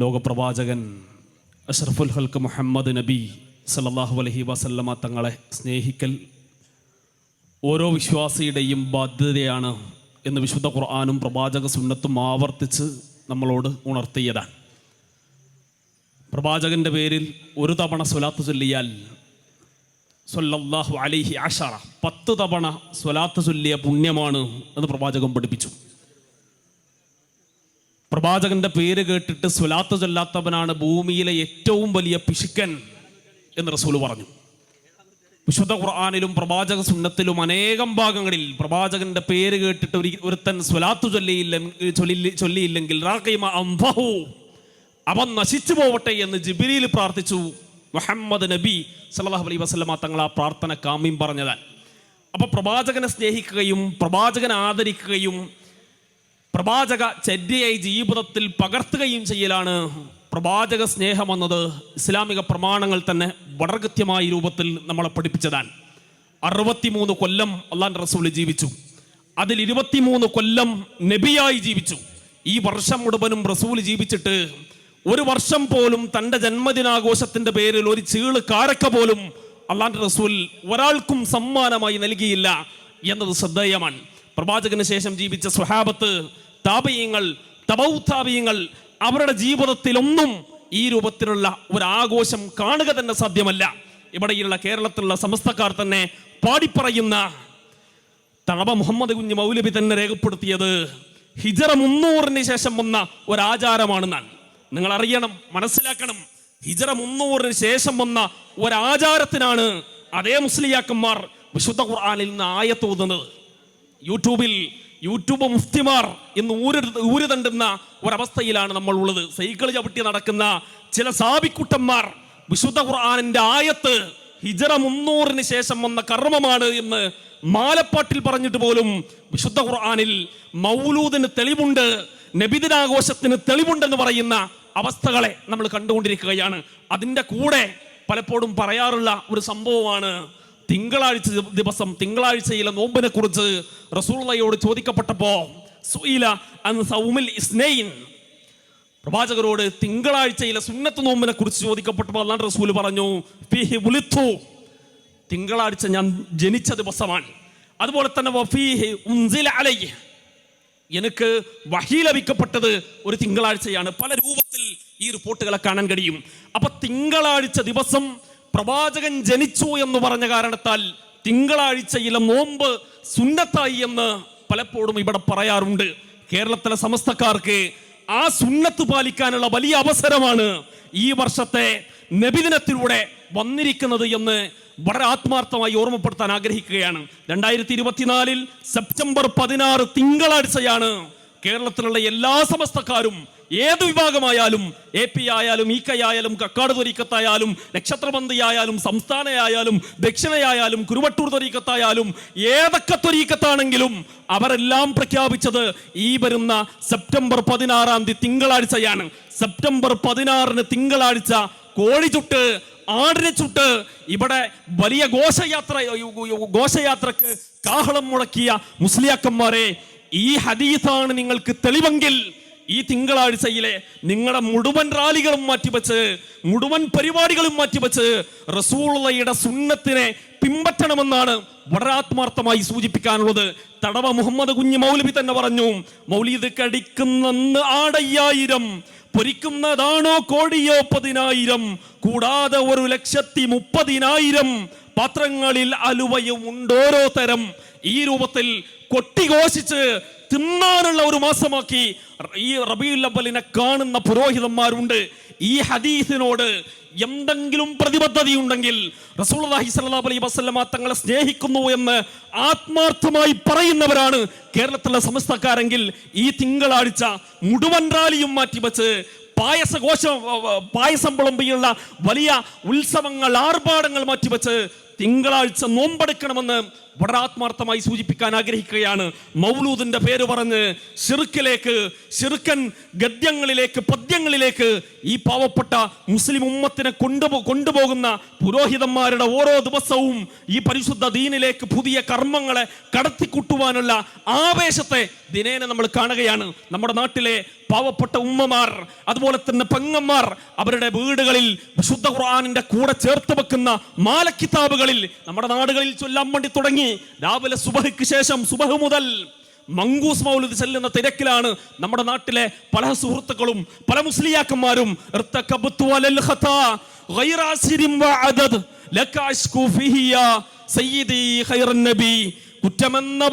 ലോകപ്രവാചകൻ അഷറഫുൽ ഹൽക്ക് മുഹമ്മദ് നബി സല്ലല്ലാഹു അലഹി വസല്ലമ തങ്ങളെ സ്നേഹിക്കൽ ഓരോ വിശ്വാസിയുടെയും ബാധ്യതയാണ് എന്ന് വിശുദ്ധ ഖുർആാനും പ്രവാചക സുന്നത്തും ആവർത്തിച്ച് നമ്മളോട് ഉണർത്തിയതാണ്. പ്രവാചകന്റെ പേരിൽ ഒരു തവണ സ്വലാത്ത് ചൊല്ലിയാൽ സൊല്ലാഹു അലിഹി അഷറ പത്ത് തവണ സ്വലാത്ത് ചൊല്ലിയ പുണ്യമാണ് എന്ന് പ്രവാചകം പഠിപ്പിച്ചു. പ്രവാചകന്റെ പേര് കേട്ടിട്ട് സ്വലാത്ത് ചൊല്ലാത്തവനാണ് ഭൂമിയിലെ ഏറ്റവും വലിയ പിശുക്കൻ എന്ന് റസൂൽ പറഞ്ഞു. വിശുദ്ധ ഖുർആാനിലും പ്രവാചക സുന്നത്തിലും അനേകം ഭാഗങ്ങളിൽ പ്രവാചകന്റെ പേര് കേട്ടിട്ട് ഒരു ഒരുത്തൻ സ്വലാത്തു ചൊല്ലിയില്ല ചൊല്ലിയില്ലെങ്കിൽ അവൻ നശിച്ചു പോവട്ടെ എന്ന് ജിബിരിയിൽ പ്രാർത്ഥിച്ചു. മുഹമ്മദ് നബി സല്ലല്ലാഹു അലൈഹി വസല്ലമ തങ്ങൾ ആ പ്രാർത്ഥന കാമ്യം പറഞ്ഞതാൽ. അപ്പൊ പ്രവാചകനെ സ്നേഹിക്കുകയും പ്രവാചകനെ ആദരിക്കുകയും പ്രവാചക ചര്യയായി ജീവിതത്തിൽ പകർത്തുകയും ചെയ്യലാണ്. പ്രവാചക സ്നേഹം എന്നത് ഇസ്ലാമിക പ്രമാണങ്ങൾ തന്നെ വളരെ രൂപത്തിൽ നമ്മളെ പഠിപ്പിച്ചതാണ്. അറുപത്തിമൂന്ന് കൊല്ലം അള്ളാൻ റസൂൽ ജീവിച്ചു. അതിൽ ഇരുപത്തിമൂന്ന് കൊല്ലം നബിയായി ജീവിച്ചു. ഈ വർഷം മുഴുവനും റസൂൽ ജീവിച്ചിട്ട് ഒരു വർഷം പോലും തന്റെ ജന്മദിനാഘോഷത്തിന്റെ പേരിൽ ഒരു ചീൾ കാരക്ക പോലും അള്ളാൻ റസൂൽ ഒരാൾക്കും സമ്മാനമായി നൽകിയില്ല എന്നത് ശ്രദ്ധേയമാണ്. പ്രവാചകന് ശേഷം ജീവിച്ച സ്വഹാബത്ത് താപയങ്ങൾ തപൗതാപയങ്ങൾ അവരുടെ ജീവിതത്തിലൊന്നും ഈ രൂപത്തിലുള്ള ഒരു ആഘോഷം കാണുക തന്നെ സാധ്യമല്ല. ഇവിടെയുള്ള കേരളത്തിലുള്ള സമസ്തക്കാർ തന്നെ പാടിപ്പറയുന്ന തളവ മുഹമ്മദ് കുഞ്ഞ് മൗലവി തന്നെ രേഖപ്പെടുത്തിയത് ഹിജറ മുന്നൂറിന് ശേഷം വന്ന ഒരാചാരമാണെന്നാണ്. നിങ്ങൾ അറിയണം മനസ്സിലാക്കണം. ഹിജറ മുന്നൂറിന് ശേഷം വന്ന ഒരാചാരത്തിനാണ് അതേ മുസ്ലിയാക്കന്മാർ വിശുദ്ധ ഖുർആാനിൽ നിന്ന് ആയത്തോതുന്നത് യൂട്യൂബിൽ യൂട്യൂബ് മുഫ്തിമാർ എന്ന് ഊര് ഊര് തണ്ടുന്ന ഒരവസ്ഥയിലാണ് നമ്മൾ ഉള്ളത് സൈക്കിൾ ചവിട്ടി നടക്കുന്ന ചില സാബിക്കുട്ടന്മാർ വിശുദ്ധ ഖുർആാനിന്റെ ആയത്ത് ഹിജറ മുന്നൂറിന് ശേഷം വന്ന കർമ്മമാണ് എന്ന് മാലപ്പാട്ടിൽ പറഞ്ഞിട്ട് പോലും വിശുദ്ധ ഖുർആാനിൽ മൗലൂദിന് തെളിവുണ്ട് നബിദിനാഘോഷത്തിന് തെളിവുണ്ടെന്ന് പറയുന്ന അവസ്ഥകളെ നമ്മൾ കണ്ടുകൊണ്ടിരിക്കുകയാണ്. അതിന്റെ കൂടെ പലപ്പോഴും പറയാറുള്ള ഒരു സംഭവമാണ് തിങ്കളാഴ്ച ദിവസം തിങ്കളാഴ്ചയിലെ നോമ്പിനെ കുറിച്ച് റസൂള്ളയോട് ചോദിക്കപ്പെട്ടപ്പോ പ്രവാചകരോട് തിങ്കളാഴ്ചയിലെ സുന്നത്ത് നോമ്പിനെ കുറിച്ച് ചോദിക്കപ്പെട്ടപ്പോൾ അല്ലാണ്ട് റസൂൽ പറഞ്ഞു തിങ്കളാഴ്ച ഞാൻ ജനിച്ച ദിവസമാണ്. അതുപോലെ തന്നെ എനിക്ക് വഹി ലഭിക്കപ്പെട്ടത് ഒരു തിങ്കളാഴ്ചയാണ്. പല രൂപത്തിൽ ഈ റിപ്പോർട്ടുകളെ കാണാൻ കഴിയും. അപ്പൊ തിങ്കളാഴ്ച ദിവസം പ്രവാചകൻ ജനിച്ചു എന്ന് പറഞ്ഞ കാരണത്താൽ തിങ്കളാഴ്ചയിലെ നോമ്പ് സുന്നത്തായി എന്ന് പലപ്പോഴും ഇവിടെ പറയാറുണ്ട്. കേരളത്തിലെ സമസ്തക്കാർക്ക് ആ സുന്നത്ത് പാലിക്കാനുള്ള വലിയ അവസരമാണ് ഈ വർഷത്തെ നബിദിനത്തിലൂടെ വന്നിരിക്കുന്നത് എന്ന് വളരെ ആത്മാർത്ഥമായി ഓർമ്മപ്പെടുത്താൻ ആഗ്രഹിക്കുകയാണ്. രണ്ടായിരത്തി ഇരുപത്തിനാലിൽ സെപ്റ്റംബർ പതിനാറ് തിങ്കളാഴ്ചയാണ് കേരളത്തിലുള്ള എല്ലാ സമസ്തക്കാരും ഏത് വിഭാഗമായാലും എ പി ആയാലും ഇ കൈ ആയാലും കക്കാട് തൊരീക്കത്തായാലും നക്ഷത്രബന്ധിയായാലും സംസ്ഥാനയായാലും ദക്ഷിണയായാലും കുരുവട്ടൂർ തൊരീക്കത്തായാലും ഏതൊക്കെ തൊരീക്കത്താണെങ്കിലും അവരെല്ലാം പ്രഖ്യാപിച്ചത് ഈ വരുന്ന സെപ്റ്റംബർ പതിനാറാം തീയതി തിങ്കളാഴ്ചയാണ്. സെപ്റ്റംബർ പതിനാറിന് തിങ്കളാഴ്ച കോഴി ചുട്ട് ആടിനെ ചുട്ട് ഇവിടെ വലിയ ഘോഷയാത്ര ഘോഷയാത്രക്ക് കാഹളം മുഴക്കിയ മുസ്ലിയാക്കന്മാരെ ഈ ഹദീസാണ് നിങ്ങൾക്ക് തെളിവെങ്കിൽ ഈ തിങ്കളാഴ്ചയിലെ നിങ്ങളുടെ മുഴുവൻ റാലികളും മാറ്റിവെച്ച് മുഴുവൻ പരിപാടികളും മാറ്റിവെച്ച് റസൂളയുടെ സുന്നത്തിനെ പിമ്പറ്റണമെന്നാണ് വളരെ ആത്മാർത്ഥമായി സൂചിപ്പിക്കാനുള്ളത്. തടവ മുഹമ്മദ് കുഞ്ഞ് മൗലവി തന്നെ പറഞ്ഞു മൗലിദ് കടിക്കുന്ന ആടയ്യായിരം പൊരിക്കുന്നതാണോ കോടിയോ പതിനായിരം കൂടാതെ ഒരു ലക്ഷത്തി മുപ്പതിനായിരം പാത്രങ്ങളിൽ അലുവയും ഉണ്ടോരോ തരം. ഈ രൂപത്തിൽ കൊട്ടിഘോഷിച്ച് തിന്നാനുള്ള ഒരു മാസമാക്കി ഈ റബിയുല്ലബലിനെ കാണുന്ന പുരോഹിതന്മാരുണ്ട്. ഈ ഹദീസിനോട് എന്തെങ്കിലും പ്രതിബദ്ധതയുണ്ടെങ്കിൽ റസൂലുള്ളാഹി സ്വല്ലല്ലാഹു അലൈ വസ്ലമ തങ്ങളെ സ്നേഹിക്കുന്നു എന്ന് ആത്മാർത്ഥമായി പറയുന്നവരാണ് കേരളത്തിലെ സമസ്തക്കാരെങ്കിൽ ഈ തിങ്കളാഴ്ച മുഴുവൻ റാലിയും മാറ്റിവെച്ച് പായസഘോഷം പായസം വിളമ്പിയുള്ള വലിയ ഉത്സവങ്ങൾ ആർഭാടങ്ങൾ മാറ്റിവെച്ച് തിങ്കളാഴ്ച നോമ്പെടുക്കണമെന്ന് വളരെ ആത്മാർത്ഥമായി സൂചിപ്പിക്കാൻ ആഗ്രഹിക്കുകയാണ്. മൗലൂദിന്റെ പേര് പറഞ്ഞ് ഷിർക്കിലേക്ക് ഷിർക്കൻ ഗദ്യങ്ങളിലേക്ക് പദ്യങ്ങളിലേക്ക് ഈ പാവപ്പെട്ട മുസ്ലിം ഉമ്മത്തിനെ കൊണ്ടുപോ കൊണ്ടുപോകുന്ന പുരോഹിതന്മാരുടെ ഓരോ ദിവസവും ഈ പരിശുദ്ധ ദീനിലേക്ക് പുതിയ കർമ്മങ്ങളെ കടത്തിക്കുട്ടുവാനുള്ള ആവേശത്തെ ദിനേനെ നമ്മൾ കാണുകയാണ്. നമ്മുടെ നാട്ടിലെ പാവപ്പെട്ട ഉമ്മമാർ അതുപോലെ തന്നെ പെങ്ങന്മാർ അവരുടെ വീടുകളിൽ വിശുദ്ധ ഖുർആാനിന്റെ കൂടെ ചേർത്ത് വെക്കുന്ന മാലക്കിതാബുകളിൽ നമ്മുടെ നാടുകളിൽ ചൊല്ലാൻ വേണ്ടി തുടങ്ങി. രാവിലെ സുബഹയ്ക്ക് ശേഷം സുബഹ് മുതൽ മങ്കൂസ് മൗലിദ് ചെല്ലുന്ന തിരക്കിലാണ് നമ്മുടെ നാട്ടിലെ പല സുഹൃത്തുക്കളും പല മുസ്ലിയാക്കന്മാരും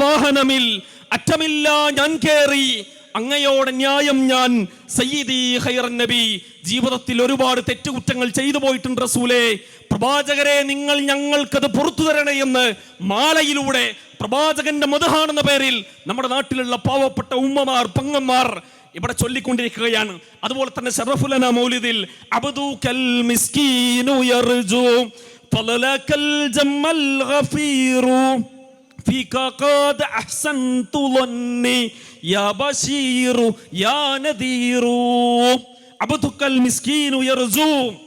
വാഹനമിൽ അറ്റമില്ല ഞാൻ കേറി അങ്ങയോട് ന്യായം ഞാൻ സയ്യിദി ഹൈർ നബി. ജീവിതത്തിൽ ഒരുപാട് തെറ്റുകുറ്റങ്ങൾ ചെയ്തു പോയിട്ടുണ്ട് റസൂലേ. പ്രവാചകരെ നിങ്ങൾ ഞങ്ങൾക്കത് പുറത്തു തരണേ മാലയിലൂടെ പ്രവാചകന്റെ മതഹാണെന്ന പേരിൽ നമ്മുടെ നാട്ടിലുള്ള പാവപ്പെട്ട ഉമ്മമാർ പങ്ങന്മാർ ഇവിടെ ചൊല്ലിക്കൊണ്ടിരിക്കുകയാണ്. അതുപോലെ തന്നെ ഷറഫുലന മൗലിദിൽ അബദു കൽ മിസ്കീനു യർജു ഫലലകൽ ജമ്മൽ ഗഫീറു ഫീക അഹ്സൻതു ലന്നി യാ നദീറു. മിസ്കീനു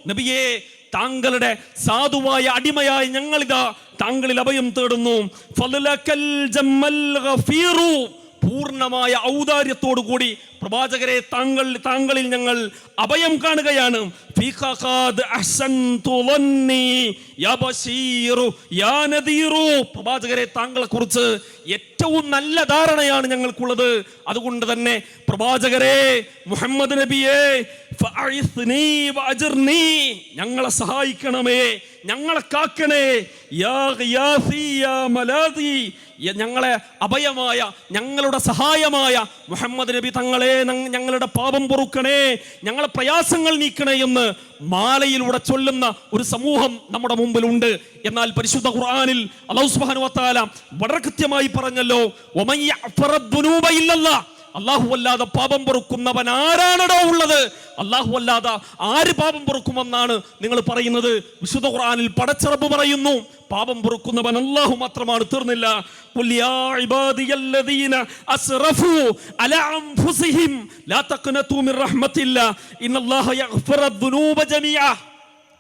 നബിയേ താങ്കളുടെ സാധുവായ അടിമയായ ഞങ്ങളിതാ താങ്കളിൽ അഭയം തേടുന്നു. പൂർണമായ ഔദാര്യത്തോടു കൂടി പ്രവാചകരെ താങ്കൾ താങ്കളിൽ ഞങ്ങൾ അഭയം കാണുകയാണ്. പ്രവാചകരെ താങ്കളെ കുറിച്ച് ഏറ്റവും നല്ല ധാരണയാണ് ഞങ്ങൾക്കുള്ളത്. അതുകൊണ്ട് തന്നെ പ്രവാചകരെ മുഹമ്മദ് നബിയെ ഞങ്ങളെ സഹായിക്കണമേ ഞങ്ങളെ കാക്കണേ. യ- ഞങ്ങളെ അഭയമായ ഞങ്ങളുടെ സഹായമായ മുഹമ്മദ് നബി തങ്ങളെ ഞങ്ങളുടെ പാപം പൊറുക്കണേ ഞങ്ങളെ പ്രയാസങ്ങൾ നീക്കണേ എന്ന് മാലയിലൂടെ ചൊല്ലുന്ന ഒരു സമൂഹം നമ്മുടെ മുമ്പിലുണ്ട്. എന്നാൽ പരിശുദ്ധ ഖുർആാനിൽ വതആല വളരെ കൃത്യമായി പറഞ്ഞല്ലോ ഒമയ്യ യഅ്ഫറ ദുനൂബ ഇല്ലല്ലാഹ്" അള്ളാഹു അല്ലാതെ പാപം പൊറുക്കുന്നവൻ ആരാണടോ ഉള്ളത്? അള്ളാഹു അല്ലാതെ ആര് പാപം പൊറുക്കുമെന്നാണ് നിങ്ങൾ പറയുന്നത്? വിശുദ്ധ ഖുർആനിൽ പടച്ചിറപ്പ് പറയുന്നു പാപം പൊറുക്കുന്നവൻ അള്ളാഹു മാത്രമാണ് തീർന്നില്ല. "ഖുൽ യാ ഇബാദിയല്ലദീന അസ്റഫു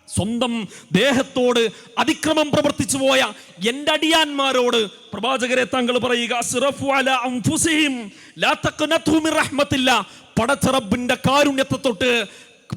സ്വന്തം ദേഹത്തോട് അതിക്രമം പ്രവർത്തിച്ചു പോയ എന്റെ അടിയാന്മാരോട് പ്രവാചകരെ താങ്കൾ പറയുക പടച്ചറബിന്റെ കാരുണ്യത്തെ തൊട്ട്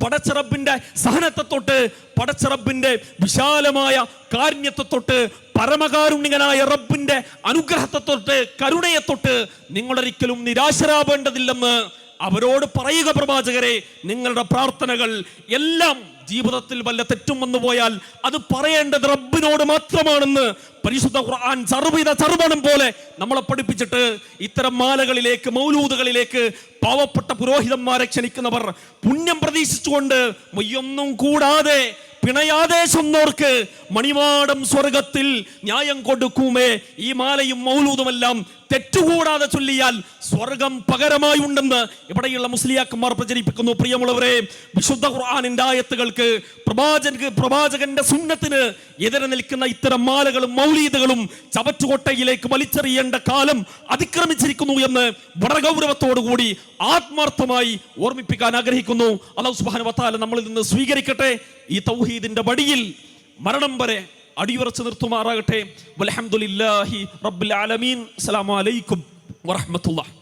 പടച്ചറബിന്റെ സഹനത്തെ തൊട്ട് പടച്ചറബിന്റെ വിശാലമായ കാരുണ്യത്തെ തൊട്ട് പരമകാരുണ്യകനായ റബ്ബിന്റെ അനുഗ്രഹത്തെ തൊട്ട് കരുണയെ തൊട്ട് നിങ്ങളൊരിക്കലും നിരാശരാവേണ്ടതില്ലെന്ന് അവരോട് പറയുക പ്രവാചകരെ നിങ്ങളുടെ പ്രാർത്ഥനകൾ എല്ലാം ജീവിതത്തിൽ വല്ല തെറ്റും വന്നു പോയാൽ അത് പറയേണ്ടത് റബ്ബിനോട് മാത്രമാണെന്ന് പരിശുദ്ധ ഖുർആൻ സർവീത സർവണം പോലെ നമ്മളെ പഠിപ്പിച്ചിട്ട് ഇത്തരം മാലകളിലേക്ക് മൗലൂദുകളിലേക്ക് പാവപ്പെട്ട പുരോഹിതന്മാരെ ക്ഷണിക്കുന്നവർ പുണ്യം പ്രതീക്ഷിച്ചുകൊണ്ട് മൊയ്യൊന്നും കൂടാതെ പിണയാതെ നോർക്ക് മണിമാടം സ്വർഗത്തിൽ ന്യായം കൊടുക്കുമേ. ഈ മാലയും മൗലൂതുമെല്ലാം തെറ്റുകൂടാതെ ചൊല്ലിയാൽ സ്വർഗം പകരമായി ഉണ്ടെന്ന് ഇവിടെയുള്ള മുസ്ലിയാക്കന്മാർ പ്രചരിപ്പിക്കുന്നു. പ്രിയമുള്ളവരെ വിശുദ്ധ ഖുർആാനിന്റെ ആയത്തുകൾക്ക് പ്രവാചക പ്രവാചകന്റെ സുന്നത്തിന് എതിരെ നിൽക്കുന്ന ഇത്തരം മാലകളും മൗലീദുകളും ചവറ്റുകൊട്ടയിലേക്ക് വലിച്ചെറിയേണ്ട കാലം അതിക്രമിച്ചിരിക്കുന്നു എന്ന് വളരെ ഗൗരവത്തോടു കൂടി ആത്മാർത്ഥമായി ഓർമ്മിപ്പിക്കാൻ ആഗ്രഹിക്കുന്നു. അള്ളാഹു സുബ്ഹാനഹു വത്താല നമ്മളിൽ നിന്ന് സ്വീകരിക്കട്ടെ. ഈ തൗഹീദിന്റെ വടിയിൽ മരണം വരെ അടിയുറച്ചു നിർത്തുമാറാകട്ടെ. അലഹമുല്ലാഹി റബ്ബിൽ ആലമീൻ. അസ്സലാമു അലൈക്കും വറഹ്മത്തുള്ളാഹി.